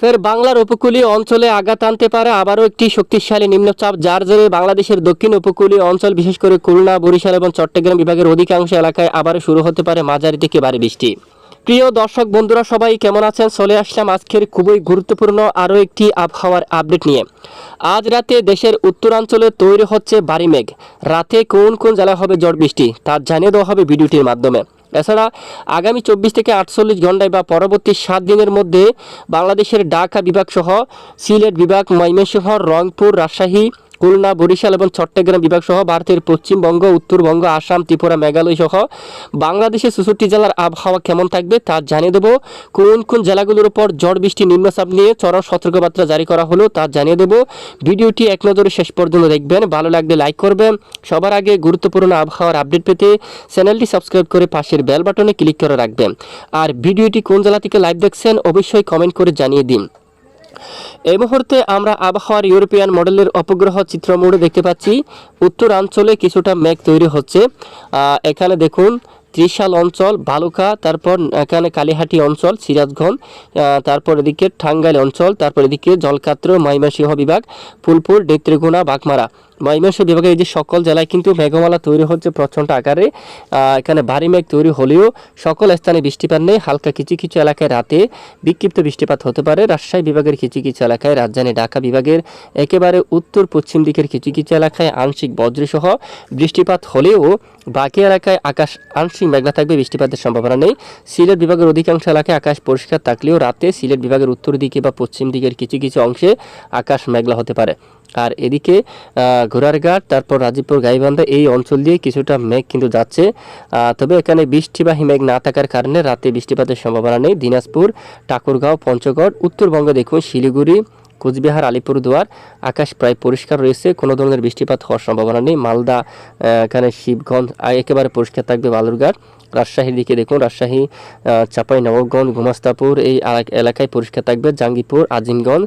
ফের বাংলার উপকূলীয় অঞ্চলে আঘাত আনতে পারে আবারও একটি শক্তিশালী নিম্নচাপ, যার জেরে বাংলাদেশের দক্ষিণ উপকূলীয় অঞ্চল, বিশেষ করে খুলনা, বরিশাল এবং চট্টগ্রাম বিভাগের অধিকাংশ এলাকায় আবারও শুরু হতে পারে মাঝারি থেকে ভারী বৃষ্টি। প্রিয় দর্শক, বন্ধুরা সবাই কেমন আছেন? চলে আসলাম আজকের খুবই গুরুত্বপূর্ণ আরও একটি আবহাওয়ার আপডেট নিয়ে। আজ রাতে দেশের উত্তরাঞ্চলে তৈরি হচ্ছে ভারী মেঘ। রাতে কোন কোন জেলায় হবে ঝড় বৃষ্টি তা জানিয়ে দেওয়া হবে ভিডিওটির মাধ্যমে। এছাড়া আগামী চব্বিশ থেকে আটচল্লিশ ঘন্টায় বা পরবর্তী সাত দিনের মধ্যে বাংলাদেশের ঢাকা বিভাগসহ সিলেট বিভাগ, ময়মনসিংহ, রংপুর, রাজশাহী খুলনা, বরিশাল এবং চট্টগ্রাম বিভাগ সহ ভারতের পশ্চিমবঙ্গ, উত্তরবঙ্গ, আসাম, ত্রিপুরা, মেঘালয় সহ বাংলাদেশের চৌষট্টি জেলার আবহাওয়া কেমন থাকবে তা জানিয়ে দেবো। কোন কোন জেলাগুলোর উপর ঝড় বৃষ্টি নিম্নচাপ নিয়ে চরম সতর্কবার্তা জারি করা হলো তা জানিয়ে দেবো। ভিডিওটি এক নজরে শেষ পর্যন্ত দেখবেন। ভালো লাগলে লাইক করবেন। সবার আগে গুরুত্বপূর্ণ আবহাওয়ার আপডেট পেতে চ্যানেলটি সাবস্ক্রাইব করে পাশের বেল বাটনে ক্লিক করে রাখবেন। আর ভিডিওটি কোন জেলা থেকে লাইভ দেখছেন অবশ্যই কমেন্ট করে জানিয়ে দিন। এই মুহূর্তে আমরা আবহাওয়ার ইউরোপিয়ান মডেলের অপগ্রহ চিত্র মোড়ে দেখতে পাচ্ছি। উত্তরাঞ্চলে কিছুটা মেঘ তৈরি হচ্ছে। এখানে দেখুন, ত্রিশাল অঞ্চল, বালুকা, তারপর এখানে কালীহাটি অঞ্চল, সিরাজগঞ্জ তারপর এদিকে ঠাঙ্গাইল অঞ্চল, তারপর এদিকে জলকাত্র মাইমাসিংহ বিভাগ, ফুলপুর ডেত্রিগুনা বাগমারা। ময়মনসিংহ বিভাগের এই যে সকল জেলায় কিন্তু মেঘমালা তৈরি হচ্ছে প্রচণ্ড আকারে। এখানে ভারী মেঘ তৈরি হলেও সকল স্থানে বৃষ্টিপাত নেই। হালকা কিছু কিছু এলাকায় রাতে বিক্ষিপ্ত বৃষ্টিপাত হতে পারে। রাজশাহী বিভাগের কিছু কিছু এলাকায়, রাজধানী ঢাকা বিভাগের একেবারে উত্তর পশ্চিম দিকের কিছু কিছু এলাকায় আংশিক বজ্রসহ বৃষ্টিপাত হলেও বাকি এলাকায় আকাশ আংশিক মেঘলা থাকবে, বৃষ্টিপাতের সম্ভাবনা নেই। সিলেট বিভাগের অধিকাংশ এলাকায় আকাশ পরিষ্কার থাকলেও রাতে সিলেট বিভাগের উত্তর দিকে বা পশ্চিম দিকের কিছু কিছু অংশে আকাশ মেঘলা হতে পারে। আর এদিকে ঘোড়ারঘাট, তারপর রাজীবপুর, গাইবান্ধা এই অঞ্চল দিয়ে কিছুটা মেঘ কিন্তু যাচ্ছে। তবে এখানে বৃষ্টি বা হিমেঘ না থাকার কারণে রাতে বৃষ্টিপাতের সম্ভাবনা নেই। দিনাজপুর, ঠাকুরগাঁও, পঞ্চগড়, উত্তরবঙ্গে দেখুন শিলিগুড়ি, কোচবিহার, আলিপুরদুয়ার, আকাশ প্রায় পরিষ্কার রয়েছে। কোনো ধরনের বৃষ্টিপাত হওয়ার সম্ভাবনা নেই। মালদা এখানে শিবগঞ্জ একেবারে পরিষ্কার থাকবে বালুরঘাট। রাজশাহীর দিকে দেখুন, রাজশাহী চাপাই নবগঞ্জ গুমাস্তাপুর এই এলাকায় পরিষ্কার থাকবে জাঙ্গিপুর আজিমগঞ্জ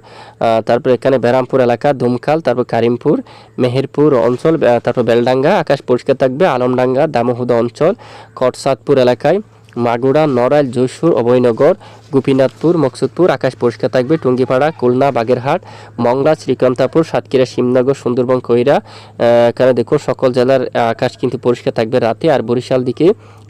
তারপর এখানে ব্যারামপুর এলাকা ধুমখাল তারপর কারিমপুর, মেহেরপুর অঞ্চল তারপর বেলডাঙ্গা, আকাশ পরিষ্কার থাকবে, আলমডাঙ্গা, দামোহদা অঞ্চল, কটসাদপুর এলাকায়। মাগুরা, নড়াইল, যশোর, অভয়নগর, গোপীনাথপুর, মকসুদপুর, আকাশ পরিষ্কার থাকবে, টুঙ্গিপাড়া, খুলনা, বাগেরহাট, মংলা, শ্রীকান্তাপুর, সাতক্ষীরা, শিবনগর, সুন্দরবন, কইরা। এখানে দেখুন সকল জেলার আকাশ কিন্তু পরিষ্কার থাকবে রাতে। আর বরিশাল দিকে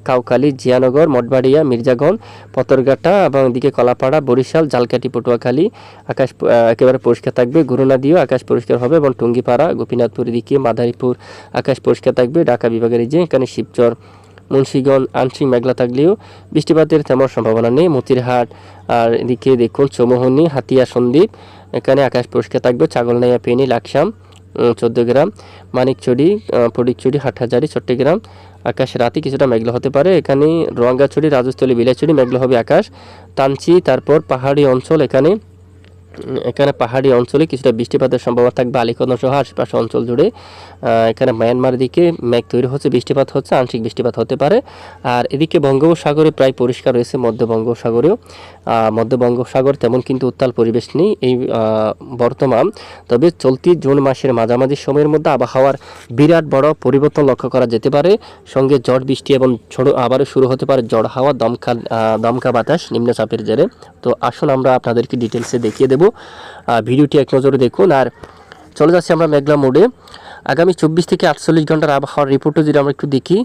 কাউকালি জিয়ানগর, মঠবাড়িয়া, মির্জাগঞ্জ, পতরঘাটা এবং এদিকে কলাপাড়া, বরিশাল জালকাটি পটুয়াখালী, আকাশ একেবারে পরিষ্কার থাকবে। গুরুনাদিও আকাশ পরিষ্কার হবে এবং টুঙ্গিপাড়া, গোপীনাথপুর এদিকে, মাদারীপুর আকাশ পরিষ্কার থাকবে, ঢাকা বিভাগের যে, এখানে শিবচর মুন্সিগঞ্জ আংশিক মেঘলা থাকলেও বৃষ্টিপাতের তেমন সম্ভাবনা নেই। মতিরহাট আর এদিকে দেখুন চৌমোহনী হাতিয়া সন্দ্বীপ এখানে আকাশ পরিষ্কার থাকবে। ছাগলনাইয়া পেনি লাকসাম চোদ্দ গ্রাম। মানিকচুরি আহ, ফটিকচুরি হাটহাজারি চট্টগ্রাম আকাশ রাতে কিছুটা মেঘলা হতে পারে। এখানে রঙ্গাছড়ি রাজস্থলী বিলাইছড়ি মেঘলা হবে আকাশ। তানচি তারপর পাহাড়ি অঞ্চল এখানে এখানে পাহাড়ি অঞ্চলে কিছুটা বৃষ্টিপাতের সম্ভাবনা থাকবে। আলিকদম সহ আশেপাশে অঞ্চল জুড়ে এখানে মায়ানমার দিকে মেঘ তৈরি হচ্ছে, বৃষ্টিপাত হচ্ছে, আংশিক বৃষ্টিপাত হতে পারে। আর এদিকে বঙ্গোপসাগরে প্রায় পরিষ্কার রয়েছে মধ্য বঙ্গোপসাগরেও। মধ্য বঙ্গোপসাগর তেমন কিন্তু উত্তাল পরিবেশ নেই এই বর্তমান। তবে চলতি জুন মাসের মাঝামাঝি সময়ের মধ্যে আবহাওয়ার বিরাট বড় পরিবর্তন লক্ষ্য করা যেতে পারে। সঙ্গে ঝড়, বৃষ্টি এবং ছোট আবারও শুরু হতে পারে। ঝড় হাওয়া, দমকা দমকা বাতাস, নিম্নচাপের জেরে। তো আসুন আমরা আপনাদেরকে ডিটেলসে দেখিয়ে দেবো। আহ, ভিডিওটি এক নজরে দেখুন। আর চলে যাচ্ছি আমরা মেঘলা মোড়ে। আগামী চব্বিশ থেকে আটচল্লিশ ঘণ্টার আবহাওয়ার রিপোর্টও যদি আমরা একটু দেখি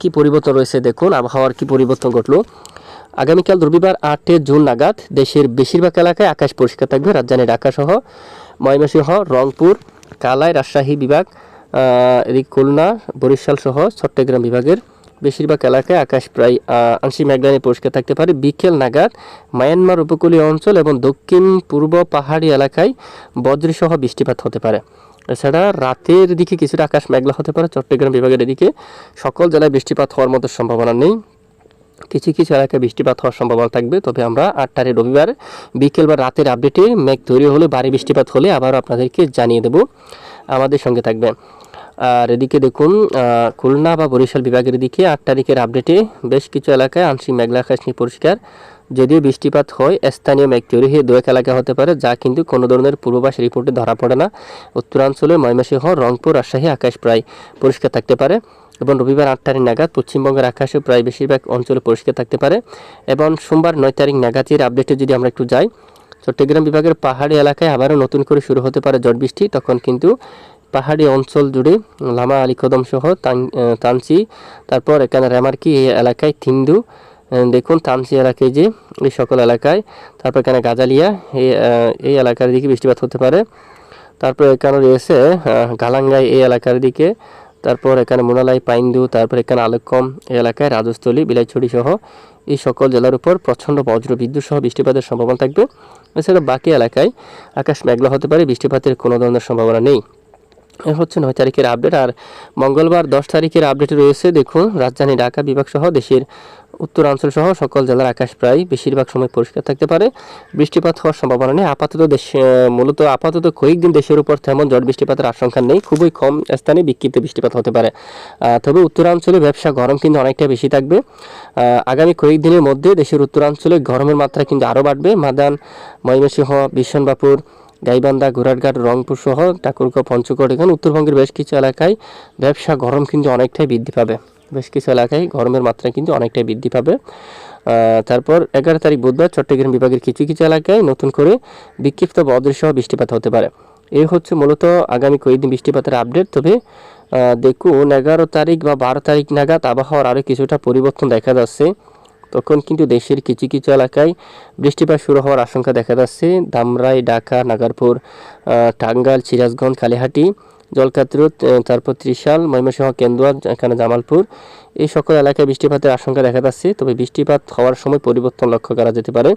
কি পরিবর্তন রয়েছে দেখুন আবহাওয়ার কি পরিবর্তন ঘটলো। আগামীকাল রবিবার আটে জুন নাগাদ দেশের বেশিরভাগ এলাকায় আকাশ পরিষ্কার থাকবে রাজধানী ঢাকা সহ ময়মনসিংহ রংপুর কালাই রাজশাহী বিভাগ খুলনা বরিশাল সহ চট্টগ্রাম বিভাগের বেশিরভাগ এলাকায় আকাশ প্রায় আংশিক মেঘলানি পরিষ্কার থাকতে পারে। বিকেল নাগাদ মায়ানমার উপকূলীয় অঞ্চল এবং দক্ষিণ পূর্ব পাহাড়ি এলাকায় বজ্রসহ বৃষ্টিপাত হতে পারে। এছাড়া রাতের দিকে কিছুটা আকাশ মেঘলা হতে পারে। চট্টগ্রাম বিভাগের এদিকে সকল জেলায় বৃষ্টিপাত হওয়ার মতো সম্ভাবনা নেই। কিছু কিছু এলাকায় বৃষ্টিপাত হওয়ার সম্ভাবনা থাকবে। তবে আমরা আটটারে রবিবার বিকেল বা রাতের আপডেটে মেঘ তৈরি হলে, ভারী বৃষ্টিপাত হলে আবার আপনাদেরকে জানিয়ে দেব। আমাদের সঙ্গে থাকবে আর এদিকে দেখুন খুলনা বা বরিশাল বিভাগের দিকে আট তারিখের আপডেটে বেশ কিছু এলাকায় আংশিক মেঘলা আকাশ নিয়ে পরিষ্কার। যদিও বৃষ্টিপাত হয়, স্থানীয় মেঘ তৈরি হয়ে দু এক এলাকা হতে পারে, যা কিন্তু কোনো ধরনের পূর্বাভাস রিপোর্টে ধরা পড়ে না। উত্তরাঞ্চলে, ময়মনসিংহ, রংপুর, রাজশাহী আকাশ প্রায় পরিষ্কার থাকতে পারে এবং রবিবার আট তারিখ নাগাদ পশ্চিমবঙ্গের আকাশে প্রায় বেশিরভাগ অঞ্চলে পরিষ্কার থাকতে পারে এবং সোমবার নয় তারিখ নাগাদের আপডেটে যদি আমরা একটু যাই, চট্টগ্রাম বিভাগের পাহাড়ি এলাকায় আবারও নতুন করে শুরু হতে পারে ঝড় বৃষ্টি। তখন কিন্তু পাহাড়ি অঞ্চল জুড়ে লামা আলী কদম সহ তান- আহ, তানচি তারপর এখানে রেমার্কি এই এলাকায় থিন্দু দেখুন তানচি এলাকায় যে এই সকল এলাকায় তারপর এখানে গাজালিয়া এই এই এলাকার দিকে বৃষ্টিপাত হতে পারে তারপর এখানে রয়েছে গালাঙ্গাই এই এলাকার দিকে তারপর এখানে মোনালাই পাইন্দু তারপর এখানে আলোকম এই এলাকায় রাজস্থলী বিলাইছড়ি সহ এই সকল জেলার উপর প্রচণ্ড বজ্র বিদ্যুৎ সহ বৃষ্টিপাতের সম্ভাবনা থাকবে। এছাড়া বাকি এলাকায় আকাশ মেঘলা হতে পারে বৃষ্টিপাতের কোনো ধরনের সম্ভাবনা নেই। হচ্ছে নয় তারিখের আপডেট আর মঙ্গলবার দশ তারিখের আপডেটে রয়েছে। দেখুন, রাজধানী ঢাকা বিভাগ সহ দেশের উত্তরাঞ্চল সহ সকল জেলার আকাশ প্রায় বেশিরভাগ সময় পরিষ্কার থাকতে পারে। বৃষ্টিপাত হওয়ার সম্ভাবনা নেই। আপাতত দেশ মূলত আপাতত কয়েকদিন দেশের উপর তেমন ঝড় বৃষ্টিপাতের আশঙ্কা নেই। খুবই কম স্থানে বিক্ষিপ্ত বৃষ্টিপাত হতে পারে। তবে উত্তরাঞ্চলে ব্যবসা গরম কিন্তু অনেকটা বেশি থাকবে। আগামী কয়েকদিনের মধ্যে দেশের উত্তরাঞ্চলে গরমের মাত্রা কিন্তু আরও বাড়বে। মাদান, ময়মনসিংহ বিশ্বনবাপুর গাইবান্ধা ঘোরাটঘাট রংপুর সহ ঠাকুরগাঁও, পঞ্চগড় এখানে উত্তরবঙ্গের বেশ কিছু এলাকায় ব্যবসা গরম কিন্তু অনেকটাই বৃদ্ধি পাবে। বেশ কিছু এলাকায় গরমের মাত্রা কিন্তু অনেকটাই বৃদ্ধি পাবে। তারপর এগারো তারিখ বুধবার চট্টগ্রাম বিভাগের কিছু কিছু এলাকায় নতুন করে বিক্ষিপ্ত বদৃশ্য বৃষ্টিপাত হতে পারে। এই হচ্ছে মূলত আগামী কয়েকদিন বৃষ্টিপাতের আপডেট। তবে দেখুন, এগারো তারিখ বা বারো তারিখ নাগাদ আবহাওয়ার আরও কিছুটা পরিবর্তন দেখা যাচ্ছে। তখন কিন্তু দেশের কিছু কিছু এলাকায় বৃষ্টিপাত শুরু হওয়ার আশঙ্কা দেখা যাচ্ছে। ধামরাই ঢাকা নাগারপুর আহ, টাঙ্গাইল সিরাজগঞ্জ কালিহাটি জলকাত্রুত তারপর ত্রিশাল ময়মনসিংহ কেন্দুয়া এখানে জামালপুর এই সকল এলাকায় বৃষ্টিপাতের আশঙ্কা দেখা যাচ্ছে। তবে বৃষ্টিপাত হওয়ার সময় পরিবর্তন লক্ষ্য করা যেতে পারে।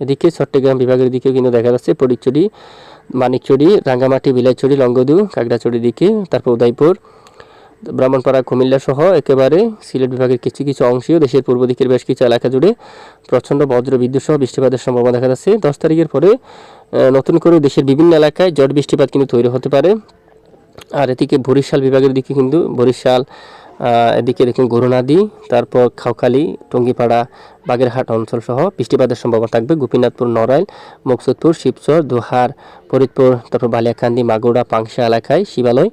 এদিকে চট্টগ্রাম বিভাগের দিকেও কিন্তু দেখা যাচ্ছে ফটিকচুরি মানিকচুরি রাঙ্গামাটি বিলাইচুরি লঙ্গদু কাকড়াচুরি দিকে তারপর উদয়পুর ব্রাহ্মণপাড়া, কুমিল্লা সহ একেবারে সিলেট বিভাগের কিছু কিছু অংশেও দেশের পূর্ব দিকের বেশ কিছু এলাকা জুড়ে প্রচণ্ড বজ্র বিদ্যুৎ সহ বৃষ্টিপাতের সম্ভাবনা দেখা যাচ্ছে। দশ তারিখের পরে নতুন করে দেশের বিভিন্ন এলাকায় জট বৃষ্টিপাত কিন্তু তৈরি হতে পারে। আর এদিকে বরিশাল বিভাগের দিকে কিন্তু বরিশাল এদিকে দেখুন গরুনাদি তারপর খাওখালি, টঙ্গিপাড়া, বাগেরহাট অঞ্চল সহ বৃষ্টিপাতের সম্ভাবনা থাকবে। গোপীনাথপুর, নড়াইল, মকসুদপুর, শিবচর, দোহার, ফরিদপুর, তারপর বালিয়াকান্দি মাগুড়া পাংশা এলাকায় শিবালয়।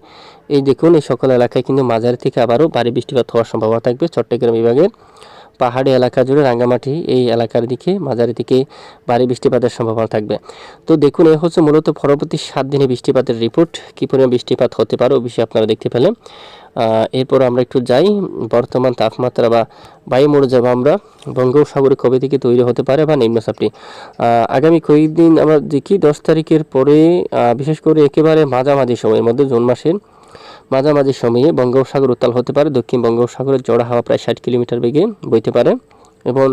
এই দেখুন, এই সকল এলাকায় কিন্তু মাঝারি থেকে আবারও ভারী বৃষ্টিপাত হওয়ার সম্ভাবনা থাকবে। চট্টগ্রাম বিভাগের পাহাড়ি এলাকা জুড়ে রাঙ্গামাটি এই এলাকার দিকে, মাঝারি থেকে ভারী বৃষ্টিপাতের সম্ভাবনা থাকবে। তো দেখুন, এ হচ্ছে মূলত পরবর্তী সাত দিনে বৃষ্টিপাতের রিপোর্ট কী পরিমাণ বৃষ্টিপাত হতে পারে ওই বিষয়ে আপনারা দেখতে পেলেন। এরপর আমরা একটু যাই। বর্তমান তাপমাত্রা বা বায়ুমোড় যাব আমরা বঙ্গোপসাগরে কবে থেকে তৈরি হতে পারে বা নিম্নচাপটি। আগামী কয়েকদিন আমরা দেখি, দশ তারিখের পরে বিশেষ করে একেবারে মাঝামাঝি সময়ের মধ্যে জুন মাসের মাঝামাঝি সময়ে বঙ্গোপসাগর উত্তাল হতে পারে, দক্ষিণ বঙ্গোপসাগরের জোড়া হাওয়া প্রায় ষাট কিলোমিটার বেগে বইতে পারে এবং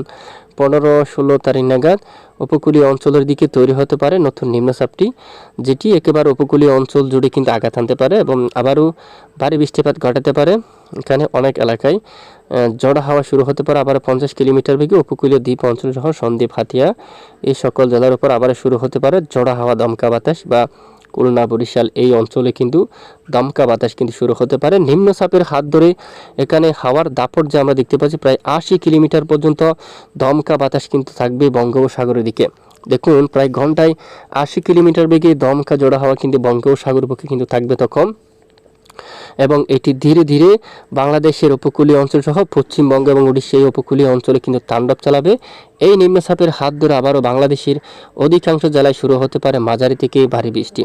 পনেরো ষোলো তারিখ নাগাদ উপকূলীয় অঞ্চলের দিকে তৈরি হতে পারে নতুন নিম্নচাপটি, যেটি একেবারে উপকূলীয় অঞ্চল জুড়ে কিন্তু আঘাত আনতে পারে এবং আবারও ভারী বৃষ্টিপাত ঘটাতে পারে। এখানে অনেক এলাকায় জোড়া হাওয়া শুরু হতে পারে আবার পঞ্চাশ কিলোমিটার বেগে উপকূলীয় দ্বীপ অঞ্চল সহ সন্দ্বীপ, হাতিয়া, এই সকল জেলার উপর আবার শুরু হতে পারে জোড়া হাওয়া দমকা বাতাস বা খুলনা বরিশাল এই অঞ্চলে কিন্তু দমকা বাতাস কিন্তু শুরু হতে পারে। নিম্নচাপের হাত ধরে এখানে হাওয়ার দাপট যে আমরা দেখতে পাচ্ছি, প্রায় আশি কিলোমিটার পর্যন্ত দমকা বাতাস কিন্তু থাকবে বঙ্গোপসাগরের দিকে। দেখুন, প্রায় ঘন্টায় আশি কিলোমিটার বেগে দমকা জোড়া হওয়া কিন্তু বঙ্গোপসাগর পক্ষে কিন্তু থাকবে তখন। এবং এটি ধীরে ধীরে বাংলাদেশের উপকূলীয় অঞ্চল সহ পশ্চিমবঙ্গ এবং উড়িষ্যা উপকূলীয় অঞ্চলে কিন্তু তাণ্ডব চালাবে। এই নিম্নচাপের হাত ধরে আবারও বাংলাদেশের অধিকাংশ জেলায় শুরু হতে পারে মাঝারি থেকে ভারী বৃষ্টি।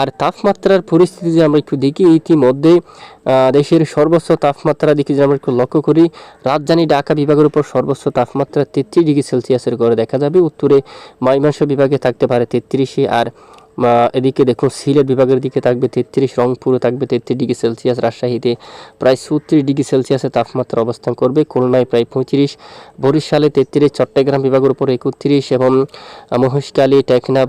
আর তাপমাত্রার পরিস্থিতি যে আমরা একটু দেখি, ইতিমধ্যে দেশের সর্বোচ্চ তাপমাত্রা দিকে যদি আমরা একটু লক্ষ্য করি, রাজধানী ঢাকা বিভাগের উপর সর্বোচ্চ তাপমাত্রা তেত্রিশ ডিগ্রি সেলসিয়াসের গড়ে দেখা যাবে। উত্তরে ময়মনসিংহ বিভাগে থাকতে পারে তেত্রিশে আর এদিকে দেখুন সিলেট বিভাগের দিকে থাকবে তেত্রিশ রংপুরে থাকবে তেত্রিশ ডিগ্রি সেলসিয়াস রাজশাহীতে প্রায় ছত্রিশ ডিগ্রি সেলসিয়াসের তাপমাত্রা অবস্থান করবে খুলনায় প্রায় পঁয়ত্রিশ বরিশালে তেত্রিশ চট্টগ্রাম বিভাগের উপর একত্রিশ এবং আহ, মহেশখালী টেকনা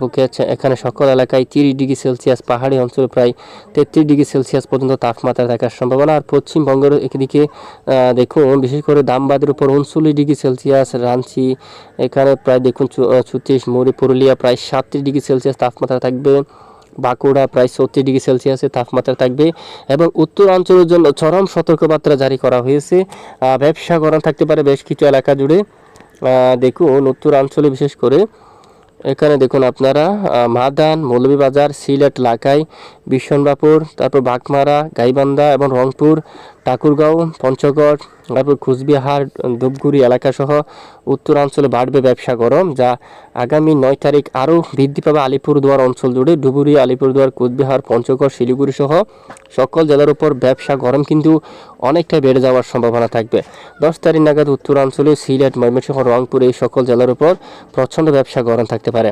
এখানে সকল এলাকায় তিরিশ ডিগ্রি সেলসিয়াস পাহাড়ি অঞ্চলে প্রায় তেত্রিশ ডিগ্রি সেলসিয়াস পর্যন্ত তাপমাত্রা থাকার সম্ভাবনা। আর পশ্চিমবঙ্গের একদিকে দেখুন বিশেষ করে দামবাদের উপর উনচল্লিশ ডিগ্রি সেলসিয়াস রাঞ্চি এখানে প্রায় দেখুন ছত্রিশ মুড়ি পুরুলিয়া প্রায় সাতত্রিশ ডিগ্রি সেলসিয়াস তাপমাত্রা থাকবে। বাঁকুড়া প্রায় ছত্রিশ ডিগ্রি সেলসিয়াসের তাপমাত্রা থাকবে এবং উত্তরাঞ্চলের জন্য চরম সতর্কবার্তা জারি করা হয়েছে। ব্যবসা গরম থাকতে পারে বেশ কিছু এলাকা জুড়ে। দেখুন, উত্তরাঞ্চলে বিশেষ করে, এখানে দেখুন আপনারা মাদান, মৌলভীবাজার, সিলেট, লাকাই বিশ্বনবাপুর তারপর বাঘমারা গাইবান্ধা এবং রংপুর, ঠাকুরগাঁও, পঞ্চগড় তারপর কুচবিহার ধূপগুড়ি এলাকা সহ উত্তরাঞ্চলে বাড়বে ব্যবসা গরম, যা আগামী নয় তারিখ আরও বৃদ্ধি পাবে আলিপুরদুয়ার অঞ্চল জুড়ে। ডুবুরি আলিপুরদুয়ার, কুচবিহার, পঞ্চগড় শিলিগুড়ি সহ সকল জেলার উপর ব্যবসা গরম কিন্তু অনেকটা বেড়ে যাওয়ার সম্ভাবনা থাকবে। দশ তারিখ নাগাদ উত্তরাঞ্চলে সিলেট, ময়মনসিংহ, রংপুর এই সকল জেলার উপর প্রচণ্ড ব্যবসা গরম থাকতে পারে।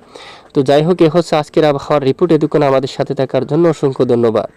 তো যাই হোক, এ হচ্ছে আজকের আবহাওয়ার রিপোর্ট। এদুকুন আমাদের সাথে থাকার জন্য অসংখ্য ধন্যবাদ।